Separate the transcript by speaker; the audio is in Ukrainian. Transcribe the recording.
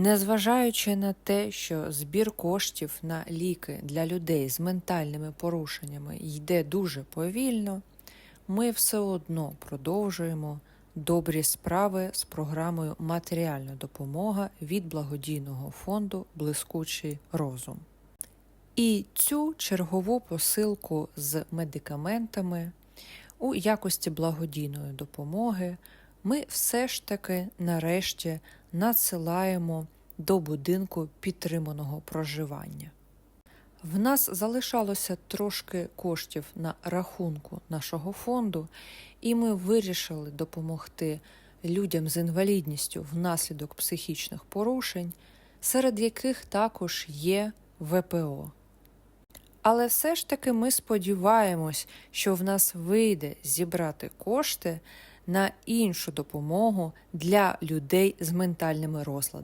Speaker 1: Незважаючи на те, що збір коштів на ліки для людей з ментальними порушеннями йде дуже повільно, ми все одно продовжуємо добрі справи з програмою Матеріальна допомога від благодійного фонду Блискучий розум. І цю чергову посилку з медикаментами у якості благодійної допомоги ми все ж таки нарешті надсилаємо до будинку підтриманого проживання. В нас залишалося трошки коштів на рахунку нашого фонду, і ми вирішили допомогти людям з інвалідністю внаслідок психічних порушень, серед яких також є ВПО. Але все ж таки ми сподіваємось, що в нас вийде зібрати кошти на іншу допомогу для людей з ментальними розладами.